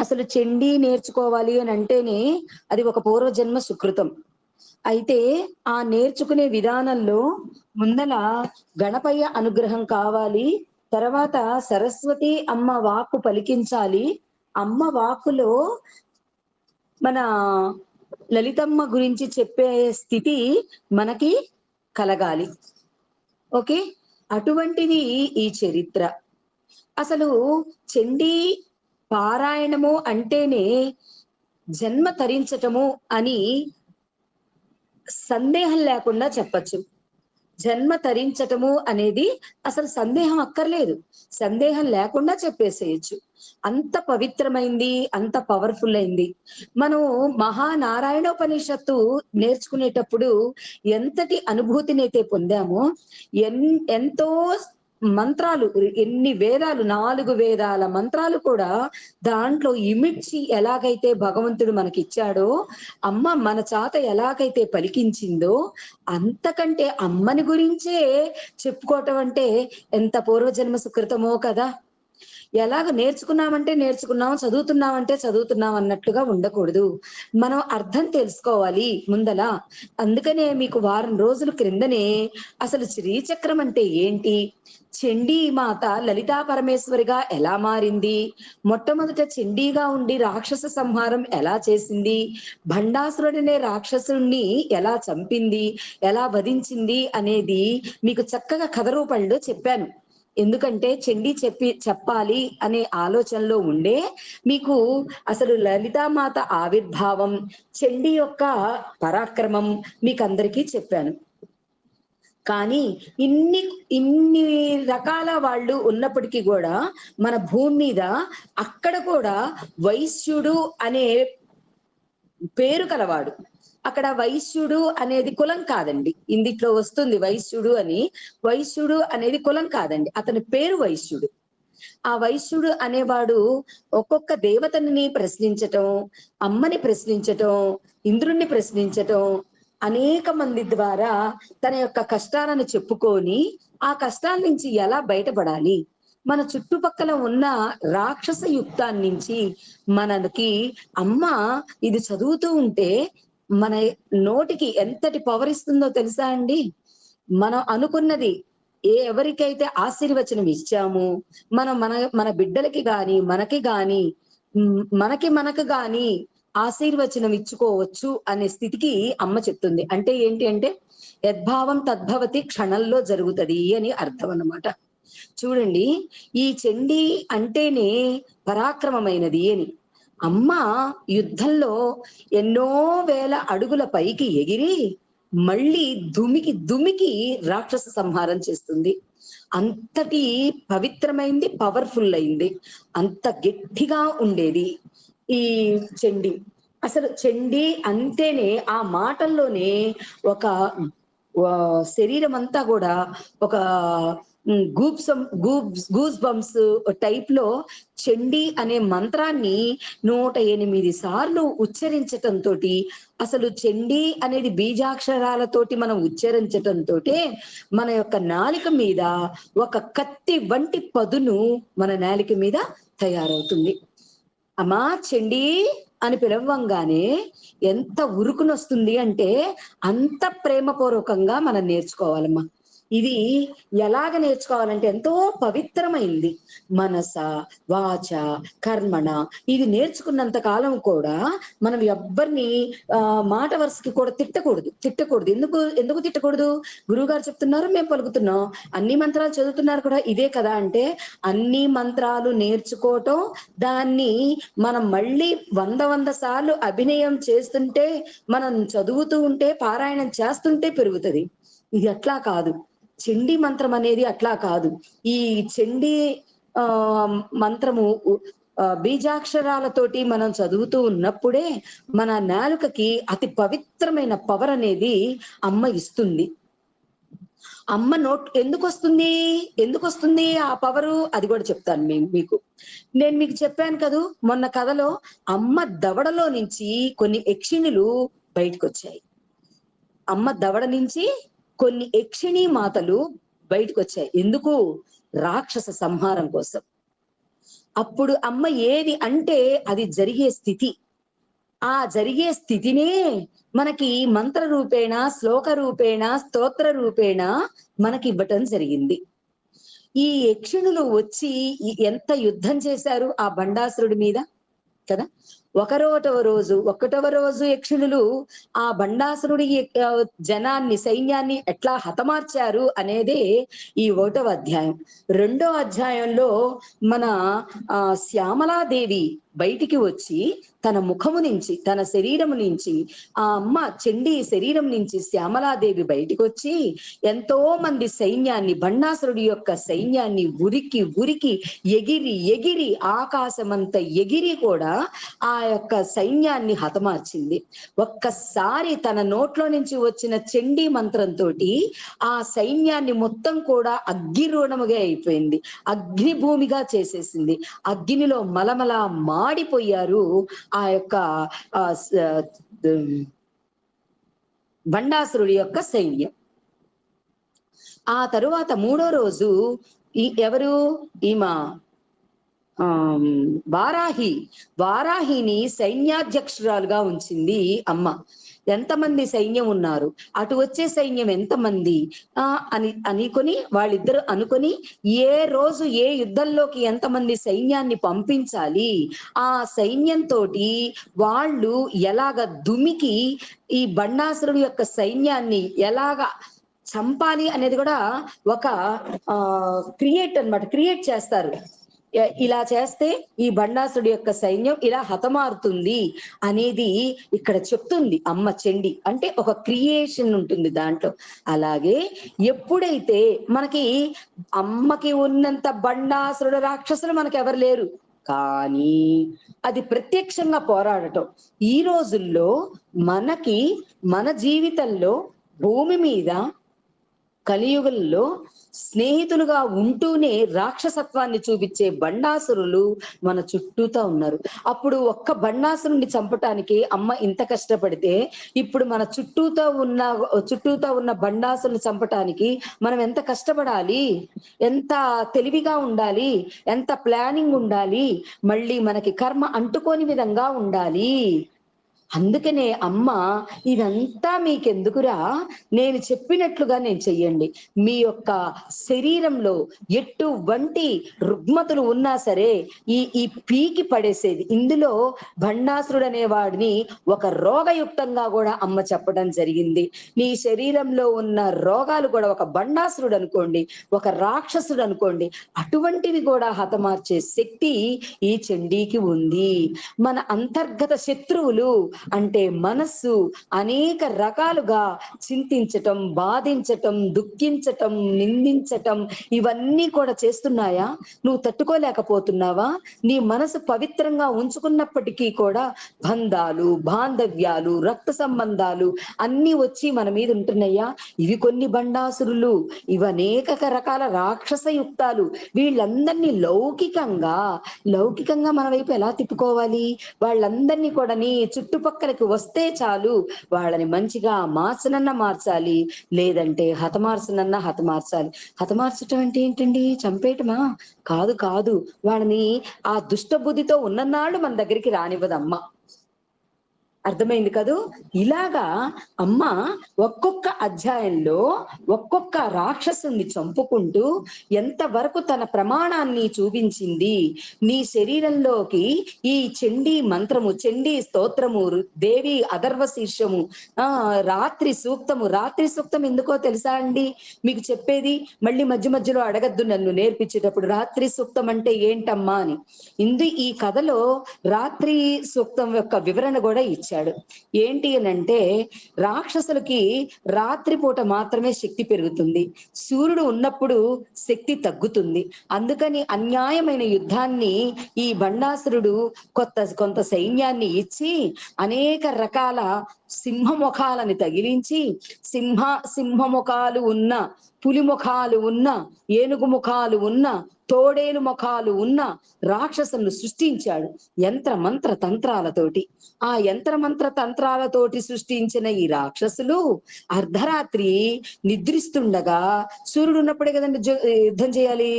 అసలు చెండి నేర్చుకోవాలి అని అంటేనే అది ఒక పూర్వజన్మ సుకృతం. అయితే ఆ నేర్చుకునే విధానంలో ముందల గణపయ్య అనుగ్రహం కావాలి తర్వాత సరస్వతి అమ్మ వాక్కు పలికించాలి. అమ్మ వాక్కులో మన లలితమ్మ గురించి చెప్పే స్థితి మనకి కలగాలి. ఓకే? అటువంటిది ఈ చరిత్ర. అసలు చండీ పారాయణము అంటేనే జన్మ తరించటము అని సందేహం లేకుండా చెప్పచ్చు. జన్మ తరించటము అనేది అసలు సందేహం అక్కర్లేదు. సందేహం లేకుండా చెప్పేసేయచ్చు. అంత పవిత్రమైంది అంత పవర్ఫుల్ అయింది. మనం మహానారాయణోపనిషత్తు నేర్చుకునేటప్పుడు ఎంతటి అనుభూతినైతే పొందామో ఎన్ ఎంతో మంత్రాలు ఎన్ని వేదాలు నాలుగు వేదాల మంత్రాలు కూడా దాంట్లో ఇమిడ్చి ఎలాగైతే భగవంతుడు మనకి ఇచ్చాడో అమ్మ మన చాత ఎలాగైతే పలికించిందో అంతకంటే అమ్మని గురించే చెప్పుకోవటం అంటే ఎంత పూర్వజన్మ సుకృతమో కదా. ఎలాగ నేర్చుకున్నామంటే నేర్చుకున్నాం చదువుతున్నామంటే చదువుతున్నాం అన్నట్లుగా ఉండకూడదు. మనం అర్థం తెలుసుకోవాలి ముందల. అందుకనే మీకు వారం రోజుల క్రిందనే అసలు శ్రీచక్రం అంటే ఏంటి? చండీ మాత లలితా పరమేశ్వరిగా ఎలా మారింది? మొట్టమొదట చండీగా ఉండి రాక్షస సంహారం ఎలా చేసింది? భండాసురుడనే రాక్షసుణ్ణి ఎలా చంపింది? ఎలా వధించింది? అనేది మీకు చక్కగా కథ రూపంలో చెప్పాను. ఎందుకంటే చెండి చెప్పి చెప్పాలి అనే ఆలోచనలో ఉండే మీకు అసలు లలితామాత ఆవిర్భావం చెండి యొక్క పరాక్రమం మీకు అందరికీ చెప్పాను. కానీ ఇన్ని ఇన్ని రకాల వాళ్ళు ఉన్నప్పటికీ కూడా మన భూమి మీద అక్కడ కూడా వైశ్యుడు అనే పేరు కలవాడు. అక్కడ వైశ్యుడు అనేది కులం కాదండి. ఇందిట్లో వస్తుంది వైశ్యుడు అని. వైశ్యుడు అనేది కులం కాదండి. అతని పేరు వైశ్యుడు. ఆ వైశ్యుడు అనేవాడు ఒక్కొక్క దేవతని ప్రశ్నించటం అమ్మని ప్రశ్నించటం ఇంద్రుణ్ణి ప్రశ్నించటం అనేక మంది ద్వారా తన యొక్క కష్టాలను చెప్పుకొని ఆ కష్టాల నుంచి ఎలా బయటపడాలి? మన చుట్టుపక్కల ఉన్న రాక్షస యుక్తాన్ని నుంచి మనకి అమ్మ ఇది చదువుతూ ఉంటే మన నోటికి ఎంతటి పవర్ ఇస్తుందో తెలుసా అండి? మనం అనుకున్నది ఏ ఎవరికైతే ఆశీర్వచనం ఇచ్చామో మనం మన మన బిడ్డలకి గాని మనకి గాని మనకి మనకు గాని ఆశీర్వచనం ఇచ్చుకోవచ్చు అనే స్థితికి అమ్మ చెప్తుంది. అంటే ఏంటి అంటే యద్భావం తద్భవతి క్షణంలో జరుగుతుంది అని అర్థం అన్నమాట. చూడండి ఈ చండీ అంటేనే పరాక్రమమైనది అని. అమ్మ యుద్ధంలో ఎన్నో వేల అడుగుల పైకి ఎగిరి మళ్ళీ దుమికి దుమికి రాక్షస సంహారం చేస్తుంది. అంతటి పవిత్రమైంది పవర్ఫుల్ అయింది. అంత గట్టిగా ఉండేది ఈ చండి. అసలు చండి అంతేనే ఆ మాటల్లోనే ఒక శరీరం అంతా కూడా ఒక గూబ్స్ గూస్ బంప్స్ టైప్లో చండి అనే మంత్రాన్ని నూట ఎనిమిది సార్లు ఉచ్చరించటంతో అసలు చండి అనేది బీజాక్షరాలతోటి మనం ఉచ్చరించటంతో మన యొక్క నాలిక మీద ఒక కత్తి వంటి పదును మన నాలిక మీద తయారవుతుంది. అమ్మా చండి అని పిలవంగానే ఎంత ఉరుకునొస్తుంది అంటే అంత ప్రేమపూర్వకంగా మనం నేర్చుకోవాలమ్మా. ఇది ఎలాగ నేర్చుకోవాలంటే ఎంతో పవిత్రమైంది. మనస వాచ కర్మణ ఇది నేర్చుకున్నంత కాలం కూడా మనం ఎవ్వరిని ఆ మాట వరుసకి కూడా తిట్టకూడదు. తిట్టకూడదు. ఎందుకు ఎందుకు తిట్టకూడదు? గురువుగారు చెప్తున్నారు మేము పలుకుతున్నాం. అన్ని మంత్రాలు చదువుతున్నారు కూడా ఇదే కదా అంటే అన్ని మంత్రాలు నేర్చుకోవటం దాన్ని మనం మళ్ళీ వంద వంద సార్లు అభినయం చేస్తుంటే మనం చదువుతూ ఉంటే పారాయణం చేస్తుంటే పెరుగుతుంది. ఇది అట్లా కాదు. చండీ మంత్రం అనేది అట్లా కాదు. ఈ చండీ ఆ మంత్రము బీజాక్షరాలతోటి మనం చదువుతూ ఉన్నప్పుడే మన నాలుకకి అతి పవిత్రమైన పవర్ అనేది అమ్మ ఇస్తుంది. అమ్మ నోట్ ఎందుకు వస్తుంది ఎందుకు వస్తుంది ఆ పవరు? అది కూడా చెప్తాను మేము మీకు. నేను మీకు చెప్పాను కదూ మొన్న కథలో అమ్మ దవడలో నుంచి కొన్ని యక్షిణులు బయటకు వచ్చాయి అమ్మ దవడ నుంచి కొన్ని యక్షిణీ మాతలు బయటకు వచ్చాయి ఎందుకు? రాక్షస సంహారం కోసం. అప్పుడు అమ్మ ఏది అంటే అది జరిగే స్థితి. ఆ జరిగే స్థితినే మనకి మంత్ర రూపేణ శ్లోక రూపేణ స్తోత్ర రూపేణ మనకి ఇవ్వటం జరిగింది. ఈ యక్షిణులు వచ్చి ఎంత యుద్ధం చేశారు ఆ బండాసురుడి మీద? కదా? ఒకరోటవ రోజు ఒకటవ రోజు యక్షులు ఆ బండాసురుడి జనాన్ని సైన్యాన్ని ఎట్లా హతమార్చారు అనేదే ఈ ఒకటవ అధ్యాయం. రెండో అధ్యాయంలో మన ఆ శ్యామలాదేవి బయటికి వచ్చి తన ముఖము నుంచి తన శరీరము నుంచి ఆ అమ్మ చెండి శరీరం నుంచి శ్యామలాదేవి బయటికి వచ్చి ఎంతో మంది సైన్యాన్ని బండాసురుడి యొక్క సైన్యాన్ని ఉరికి ఉరికి ఎగిరి ఎగిరి ఆకాశమంత ఎగిరి కూడా ఆ యొక్క సైన్యాన్ని హతమార్చింది. ఒక్కసారి తన నోట్లో నుంచి వచ్చిన చెండి మంత్రంతో ఆ సైన్యాన్ని మొత్తం కూడా అగ్గిరూణముగా అయిపోయింది. అగ్ని భూమిగా చేసేసింది. అగ్నిలో మలమల మా వాడిపోయారు ఆ యొక్క ఆ బండాసురుడి యొక్క సైన్యం. ఆ తరువాత మూడో రోజు ఈ ఎవరు? ఈమె వారాహి వారాహిని సైన్యాధ్యక్షురాలుగా ఉంచింది అమ్మ. ఎంతమంది సైన్యం ఉన్నారు? అటు వచ్చే సైన్యం ఎంతమంది? ఆ అని అనుకొని వాళ్ళిద్దరు అనుకొని ఏ రోజు ఏ యుద్ధంలోకి ఎంతమంది సైన్యాన్ని పంపించాలి? ఆ సైన్యంతో వాళ్ళు ఎలాగ దుమికి ఈ బండాసురుడు యొక్క సైన్యాన్ని ఎలాగ చంపాలి అనేది కూడా ఒక ఆ క్రియేట్ అన్నమాట. క్రియేట్ చేస్తారు. ఇలా చేస్తే ఈ బండాసుడి యొక్క సైన్యం ఇలా హతమారుతుంది అనేది ఇక్కడ చెప్తుంది అమ్మ చెండి. అంటే ఒక క్రియేషన్ ఉంటుంది దాంట్లో. అలాగే ఎప్పుడైతే మనకి అమ్మకి ఉన్నంత బండాసురుడు రాక్షసులు మనకి ఎవరు లేరు. కానీ అది ప్రత్యక్షంగా పోరాడటం. ఈ రోజుల్లో మనకి మన జీవితంలో భూమి మీద కలియుగంలో స్నేహితులుగా ఉంటూనే రాక్షసత్వాన్ని చూపించే బండాసురులు మన చుట్టూతా ఉన్నారు. అప్పుడు ఒక్క బండాసురుని చంపటానికి అమ్మ ఇంత కష్టపడితే ఇప్పుడు మన చుట్టూతో ఉన్న చుట్టూతో ఉన్న బండాసురుని చంపటానికి మనం ఎంత కష్టపడాలి? ఎంత తెలివిగా ఉండాలి? ఎంత ప్లానింగ్ ఉండాలి? మళ్ళీ మనకి కర్మ అంటుకోని విధంగా ఉండాలి. అందుకనే అమ్మ ఇదంతా మీకెందుకురా? నేను చెప్పినట్లుగా నేను చెయ్యండి. మీ యొక్క శరీరంలో ఎటువంటి రుగ్మతులు ఉన్నా సరే ఈ ఈ పీకి పడేసేది. ఇందులో భండాసురుడు అనేవాడిని ఒక రోగయుక్తంగా కూడా అమ్మ చెప్పడం జరిగింది. నీ శరీరంలో ఉన్న రోగాలు కూడా ఒక బండాసురుడు అనుకోండి ఒక రాక్షసుడు అనుకోండి అటువంటివి కూడా హతమార్చే శక్తి ఈ చండీకి ఉంది. మన అంతర్గత శత్రువులు అంటే మనస్సు అనేక రకాలుగా చింతించటం బాధించటం దుఃఖించటం నిందించటం ఇవన్నీ కూడా చేస్తున్నాయా? నువ్వు తట్టుకోలేకపోతున్నావా? నీ మనసు పవిత్రంగా ఉంచుకున్నప్పటికీ కూడా బంధాలు బాంధవ్యాలు రక్త సంబంధాలు అన్ని వచ్చి మన మీద ఉంటున్నాయా? ఇవి కొన్ని బండాసురులు ఇవి అనేక రకాల రాక్షస యుక్తాలు. వీళ్ళందరినీ లౌకికంగా లౌకికంగా మన వైపు ఎలా తిప్పుకోవాలి? వాళ్ళందరినీ కూడా నీ చుట్టుపక్కలకి వస్తే చాలు. వాళ్ళని మంచిగా మార్చనన్నా మార్చాలి. లేదంటే హతమార్చనన్న హతమార్చాలి. హతమార్చటం అంటే ఏంటండి? చంపేయటమా? కాదు కాదు. వాళ్ళని ఆ దుష్ట బుద్ధితో ఉన్ననాళ్ళు మన దగ్గరికి రానివ్వదమ్మ. అర్థమైంది కదూ? ఇలాగా అమ్మ ఒక్కొక్క అధ్యాయంలో ఒక్కొక్క రాక్షసుని చంపుకుంటూ ఎంతవరకు తన ప్రమాణాన్ని చూపించింది? నీ శరీరంలోకి ఈ చండీ మంత్రము చండీ స్తోత్రము దేవి అధర్వ శీర్షము ఆ రాత్రి సూక్తము. రాత్రి సూక్తం ఎందుకో తెలుసా అండి? మీకు చెప్పేది మళ్ళీ మధ్య మధ్యలో అడగద్దు నన్ను నేర్పించేటప్పుడు. రాత్రి సూక్తం అంటే ఏంటమ్మా అని. ఇందు ఈ కథలో రాత్రి సూక్తం యొక్క వివరణ కూడా ఇచ్చాడు ఏంటి అని అంటే రాక్షసులకి రాత్రిపూట మాత్రమే శక్తి పెరుగుతుంది. సూర్యుడు ఉన్నప్పుడు శక్తి తగ్గుతుంది. అందుకని అన్యాయమైన యుద్ధాన్ని ఈ బండాసురుడు కొత్త కొంత సైన్యాన్ని ఇచ్చి అనేక రకాల సింహముఖాలని తగిలించి సింహ సింహముఖాలు ఉన్న పులిముఖాలు ఉన్న ఏనుగు ముఖాలు ఉన్న తోడేలు ముఖాలు ఉన్న రాక్షసులను సృష్టించాడు యంత్ర మంత్ర తంత్రాలతోటి. ఆ యంత్ర మంత్ర తంత్రాలతోటి సృష్టించిన ఈ రాక్షసులు అర్ధరాత్రి నిద్రిస్తుండగా సూర్యుడు ఉన్నప్పుడే కదండి యుద్ధం చేయాలి.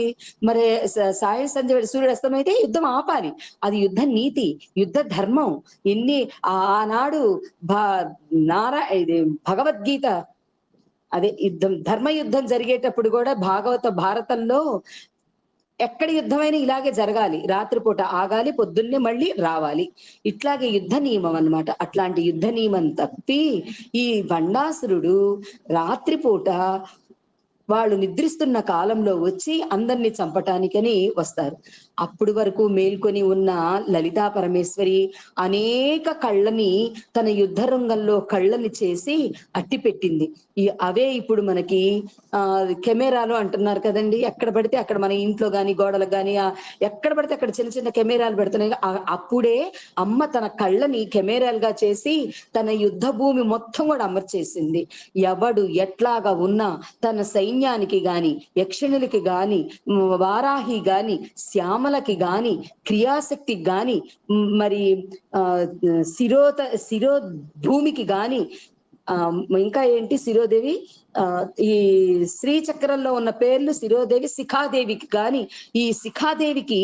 మరి సాయం సంధ్య సూర్యుడు అస్తమైతే యుద్ధం ఆపాలి. అది యుద్ధ నీతి యుద్ధ ధర్మం. ఎన్ని ఆనాడు నారా ఇది భగవద్గీత. అదే యుద్ధం ధర్మ యుద్ధం జరిగేటప్పుడు కూడా భాగవత భారతంలో ఎక్కడ యుద్ధమైనా ఇలాగే జరగాలి. రాత్రిపూట ఆగాలి పొద్దున్నే మళ్ళీ రావాలి. ఇట్లాగే యుద్ధ నియమం అన్నమాట. అట్లాంటి యుద్ధ నియమం తప్పి ఈ బండాసురుడు రాత్రిపూట వాళ్ళు నిద్రిస్తున్న కాలంలో వచ్చి అందరినీ చంపటానికని వస్తారు. అప్పుడు వరకు మేల్కొని ఉన్న లలితా పరమేశ్వరి అనేక కళ్ళని తన యుద్ధ రంగంలో కళ్ళని చేసి అట్టి పెట్టింది. అవే ఇప్పుడు మనకి ఆ కెమెరాలు అంటున్నారు కదండి. ఎక్కడ పడితే అక్కడ మన ఇంట్లో గాని గోడలకు గాని ఎక్కడ పడితే అక్కడ చిన్న చిన్న కెమెరాలు పెడుతున్నాయి. అప్పుడే అమ్మ తన కళ్ళని కెమెరాలుగా చేసి తన యుద్ధ భూమి మొత్తం కూడా అమర్చేసింది. ఎవడు ఎట్లాగా ఉన్నా తన సైన్యానికి గాని యక్షిణులకి గాని వారాహి గాని శ్యామ శ్యామలకి గాని క్రియాశక్తికి గాని మరి ఆ శిరోత శిరో భూమికి గాని ఆ ఇంకా ఏంటి శిరోదేవి ఈ శ్రీ చక్రంలో ఉన్న పేర్లు శిరోదేవి శిఖాదేవికి. కానీ ఈ శిఖాదేవికి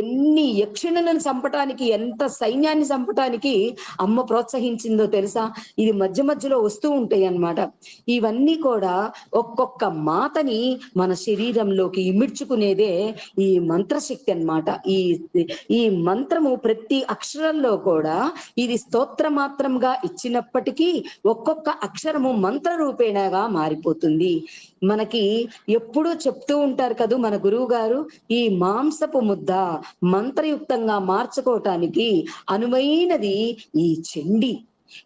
ఎన్ని యక్షిణులను చంపటానికి ఎంత సైన్యాన్ని చంపటానికి అమ్మ ప్రోత్సహించిందో తెలుసా? ఇది మధ్య మధ్యలో వస్తూ ఉంటాయి అన్నమాట. ఇవన్నీ కూడా ఒక్కొక్క మాతని మన శరీరంలోకి ఇమిడ్చుకునేదే ఈ మంత్రశక్తి అన్నమాట. ఈ ఈ మంత్రము ప్రతి అక్షరంలో కూడా ఇది స్తోత్ర మాత్రంగా ఇచ్చినప్పటికీ ఒక్కొక్క అక్షరము మంత్ర రూపేణగా మారిపోతుంది. మనకి ఎప్పుడూ చెప్తూ ఉంటారు కదూ మన గురువు గారు ఈ మాంసపు ముద్ద మంత్రయుక్తంగా మార్చుకోవటానికి అనువైనది ఈ చెండి.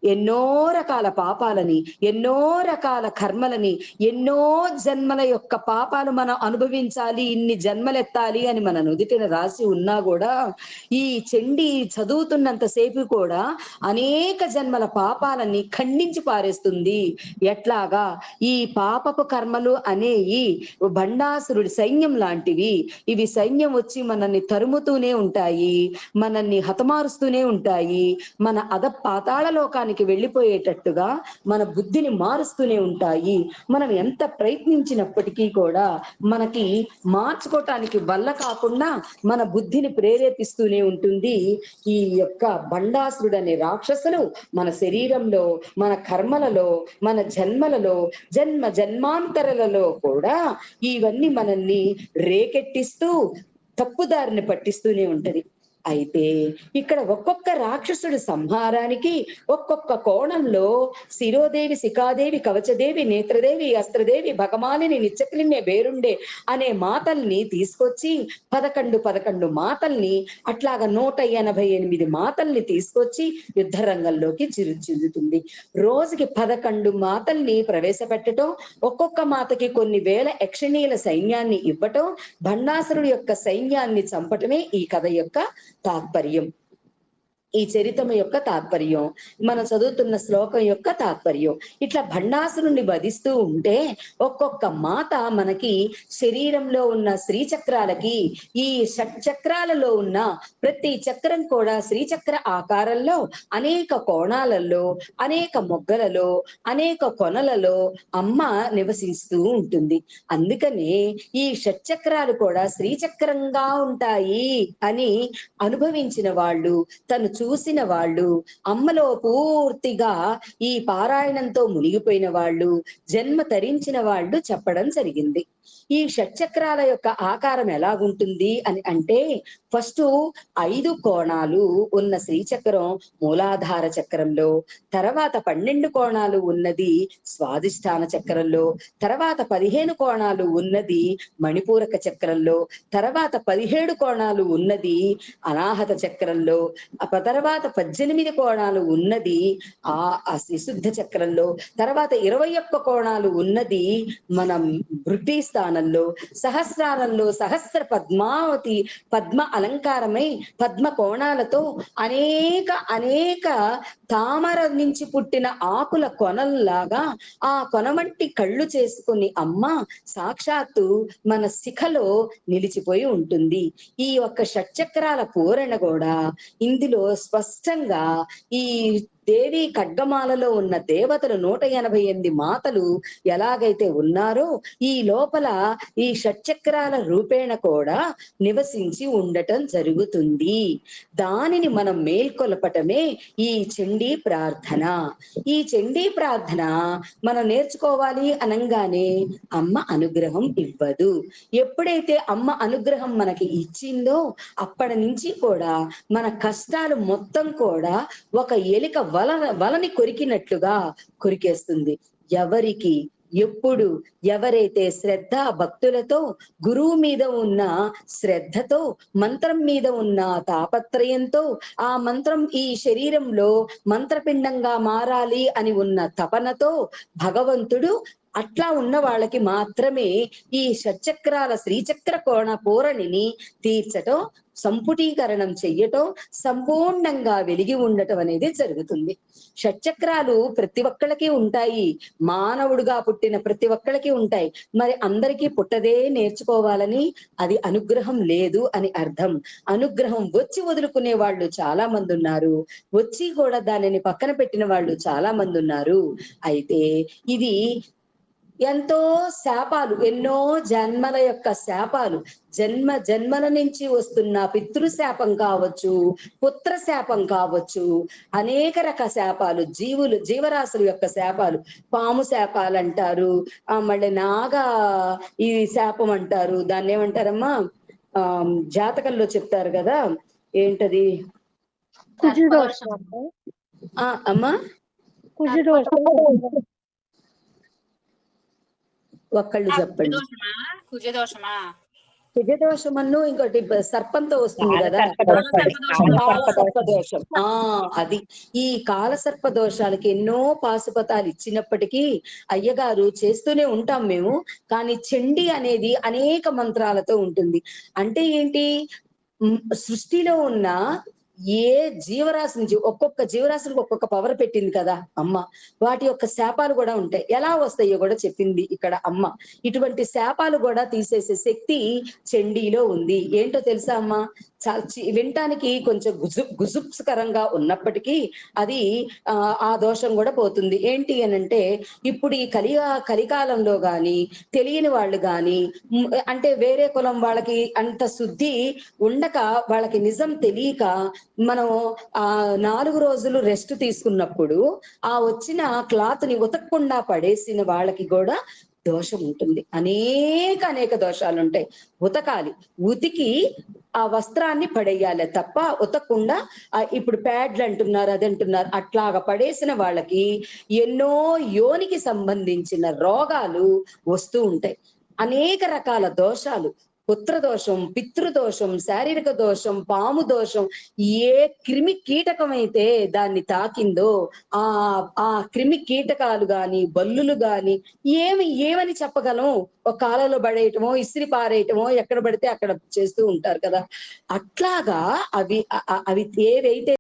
ఎన్నో రకాల పాపాలని ఎన్నో రకాల కర్మలని ఎన్నో జన్మల యొక్క పాపాలు మనం అనుభవించాలి ఇన్ని జన్మలెత్తాలి అని మన నుదిటిన రాసి ఉన్నా కూడా ఈ చెండి చదువుతున్నంతసేపు కూడా అనేక జన్మల పాపాలని ఖండించి పారేస్తుంది. ఎట్లాగా? ఈ పాపపు కర్మలు అనేవి బండాసురుడి సైన్యం లాంటివి. ఇవి సైన్యం వచ్చి మనల్ని తరుముతూనే ఉంటాయి మనల్ని హతమారుస్తూనే ఉంటాయి. మన అద పాతాళ పరలోకానికి వెళ్ళిపోయేటట్టుగా మన బుద్ధిని మారుస్తూనే ఉంటాయి. మనం ఎంత ప్రయత్నించినప్పటికీ కూడా మనకి మార్చుకోవటానికి వల్ల కాకుండా మన బుద్ధిని ప్రేరేపిస్తూనే ఉంటుంది. ఈ యొక్క బండాసురుడు అనే రాక్షసులు మన శరీరంలో మన కర్మలలో మన జన్మలలో జన్మ జన్మాంతరలలో కూడా ఇవన్నీ మనల్ని రేకెట్టిస్తూ తప్పుదారిని పట్టిస్తూనే ఉంటది. అయితే ఇక్కడ ఒక్కొక్క రాక్షసుడి సంహారానికి ఒక్కొక్క కోణంలో శిరోదేవి శిఖాదేవి కవచదేవి నేత్రదేవి అస్త్రదేవి భగమాలిని నిచ్చకలిన్నే వేరుండే అనే మాతల్ని తీసుకొచ్చి పదకొండు పదకొండు మాతల్ని అట్లాగా నూట ఎనభై ఎనిమిది మాతల్ని తీసుకొచ్చి యుద్ధ రంగంలోకి చిరుచిల్లుతుంది రోజుకి పదకొండు మాతల్ని ప్రవేశపెట్టడం ఒక్కొక్క మాతకి కొన్ని వేల యక్షణీయుల సైన్యాన్ని ఇవ్వటం భండాసురుడి యొక్క సైన్యాన్ని చంపటమే ఈ కథ యొక్క తాత్పర్యం ఈ చరిత్ర యొక్క తాత్పర్యం మనం చదువుతున్న శ్లోకం యొక్క తాత్పర్యం. ఇట్లా భండాసురుణ్ణి వధిస్తూ ఉంటే ఒక్కొక్క మాత మనకి శరీరంలో ఉన్న శ్రీచక్రాలకి ఈ షట్చక్రాలలో ఉన్న ప్రతి చక్రం కూడా శ్రీచక్ర ఆకారంలో అనేక కోణాలలో అనేక మొగ్గలలో అనేక కొనలలో అమ్మ నివసిస్తూ ఉంటుంది. అందుకనే ఈ షట్చక్రాలు కూడా శ్రీచక్రంగా ఉంటాయి అని అనుభవించిన వాళ్ళు తను చూసిన వాళ్ళు అమ్మలో పూర్తిగా ఈ పారాయణంతో మునిగిపోయిన వాళ్ళు జన్మ తరించిన వాళ్ళు చెప్పడం జరిగింది. ఈ షట్చక్రాల యొక్క ఆకారం ఎలాగుంటుంది అని అంటే ఫస్ట్ ఐదు కోణాలు ఉన్న శ్రీచక్రం మూలాధార చక్రంలో తర్వాత పన్నెండు కోణాలు ఉన్నది స్వాధిష్టాన చక్రంలో తర్వాత పదిహేను కోణాలు ఉన్నది మణిపూరక చక్రంలో తర్వాత పదిహేడు కోణాలు ఉన్నది అనాహత చక్రంలో తర్వాత పద్దెనిమిది కోణాలు ఉన్నది ఆ విశుద్ధ చక్రంలో తర్వాత ఇరవై ఒక్క కోణాలు ఉన్నది మనం బ్రిటిష్ స్థానంలో సహస్రారంలో సహస్ర పద్మావతి పద్మ అలంకారమై పద్మ కోణాలతో అనేక అనేక తామర నుంచి పుట్టిన ఆకుల కొనల్లాగా ఆ కొన వంటి కళ్ళు చేసుకుని అమ్మ సాక్షాత్తు మన శిఖలో నిలిచిపోయి ఉంటుంది. ఈ ఒక్క షట్చక్రాల పూరణ కూడా ఇందులో స్పష్టంగా ఈ దేవి ఖడ్గమాలలో ఉన్న దేవతలు నూట ఎనభై ఎనిమిది మాతలు ఎలాగైతే ఉన్నారో ఈ లోపల ఈ షట్చక్రాల రూపేణ కూడా నివసించి ఉండటం జరుగుతుంది. దానిని మనం మేల్కొలపటమే ఈ చండీ ప్రార్థన. ఈ చండీ ప్రార్థన మనం నేర్చుకోవాలి అనంగానే అమ్మ అనుగ్రహం ఇవ్వదు. ఎప్పుడైతే అమ్మ అనుగ్రహం మనకి ఇచ్చిందో అప్పటి నుంచి కూడా మన కష్టాలు మొత్తం కూడా ఒక ఎలిక వల వలని కొరికినట్లుగా కొరికేస్తుంది. ఎవరికి? ఎప్పుడు? ఎవరైతే శ్రద్ధ భక్తులతో గురువు మీద ఉన్న శ్రద్ధతో మంత్రం మీద ఉన్న తాపత్రయంతో ఆ మంత్రం ఈ శరీరంలో మంత్రపిండంగా మారాలి అని ఉన్న తపనతో భగవంతుడు అట్లా ఉన్న వాళ్ళకి మాత్రమే ఈ షట్చక్రాల శ్రీచక్ర కోణ పూరణిని తీర్చటం సంపుటీకరణం చెయ్యటం సంపూర్ణంగా వెలిగి ఉండటం అనేది జరుగుతుంది. షట్చక్రాలు ప్రతి ఒక్కళ్ళకి ఉంటాయి. మానవుడుగా పుట్టిన ప్రతి ఒక్కళ్ళకి ఉంటాయి. మరి అందరికీ పుట్టదే నేర్చుకోవాలని అది అనుగ్రహం లేదు అని అర్థం. అనుగ్రహం వచ్చి వదులుకునే వాళ్ళు చాలా మంది ఉన్నారు. వచ్చి కూడా దానిని పక్కన పెట్టిన వాళ్ళు చాలా మంది ఉన్నారు. అయితే ఇది ఎంతో శాపాలు ఎన్నో జన్మల యొక్క శాపాలు. జన్మ జన్మల నుంచి వస్తున్న పితృశాపం కావచ్చు పుత్ర శాపం కావచ్చు అనేక రక శాపాలు జీవులు జీవరాశుల యొక్క శాపాలు. పాము శాపాలు అంటారు ఆ మళ్ళీ నాగా ఈ శాపం అంటారు. దాన్ని ఏమంటారమ్మా? ఆ జాతకంలో చెప్తారు కదా ఏంటది? అమ్మా? ఒక్కళ్ళు చెప్పండి. కుజదోషమా? కుజదోషమా? కుజదోషమన్ను ఇంకోటి సర్పంతో వస్తుంది కదా. కాలసర్ప దోషం ఆ అది. ఈ కాలసర్ప దోషాలకి ఎన్నో పాశుపతాలు ఇచ్చినప్పటికీ అయ్యగారు చేస్తూనే ఉంటాం మేము కానీ చండి అనేది అనేక మంత్రాలతో ఉంటుంది. అంటే ఏంటి? సృష్టిలో ఉన్న ఏ జీవరాశి నుంచి ఒక్కొక్క జీవరాశికి ఒక్కొక్క పవర్ పెట్టింది కదా అమ్మ. వాటి యొక్క శాపాలు కూడా ఉంటాయి. ఎలా వస్తాయో కూడా చెప్పింది ఇక్కడ అమ్మ. ఇటువంటి శాపాలు కూడా తీసేసే శక్తి చండీలో ఉంది. ఏంటో తెలుసా అమ్మ? వినటానికి కొంచెం గుజు గుజుప్స్కరంగా ఉన్నప్పటికీ అది ఆ దోషం కూడా పోతుంది. ఏంటి అని అంటే ఇప్పుడు ఈ కలి కలికాలంలో గాని తెలియని వాళ్ళు గాని అంటే వేరే కులం వాళ్ళకి అంత శుద్ధి ఉండక వాళ్ళకి నిజం తెలియక మనం ఆ నాలుగు రోజులు రెస్ట్ తీసుకున్నప్పుడు ఆ వచ్చిన క్లాత్ని ఉతకకుండా పడేసిన వాళ్ళకి కూడా దోషం ఉంటుంది. అనేక అనేక దోషాలు ఉంటాయి ఉతకాలి. ఉతికి ఆ వస్త్రాన్ని పడేయాలి తప్ప ఉతకకుండా ఇప్పుడు ప్యాడ్లు అంటున్నారు అది అంటున్నారు అట్లాగా పడేసిన వాళ్ళకి ఎన్నో యోనికి సంబంధించిన రోగాలు వస్తూ ఉంటాయి. అనేక రకాల దోషాలు. పుత్ర దోషం పితృదోషం శారీరక దోషం పాము దోషం ఏ క్రిమి కీటకమైతే దాన్ని తాకిందో ఆ ఆ క్రిమి కీటకాలు గాని బల్లులు గాని ఏమి ఏమని చెప్పగలం? ఒక కాలంలో పడేయటమో ఇసిరి పారేయటమో ఎక్కడ పడితే అక్కడ చేస్తూ ఉంటారు కదా. అట్లాగా అవి అవి ఏవైతే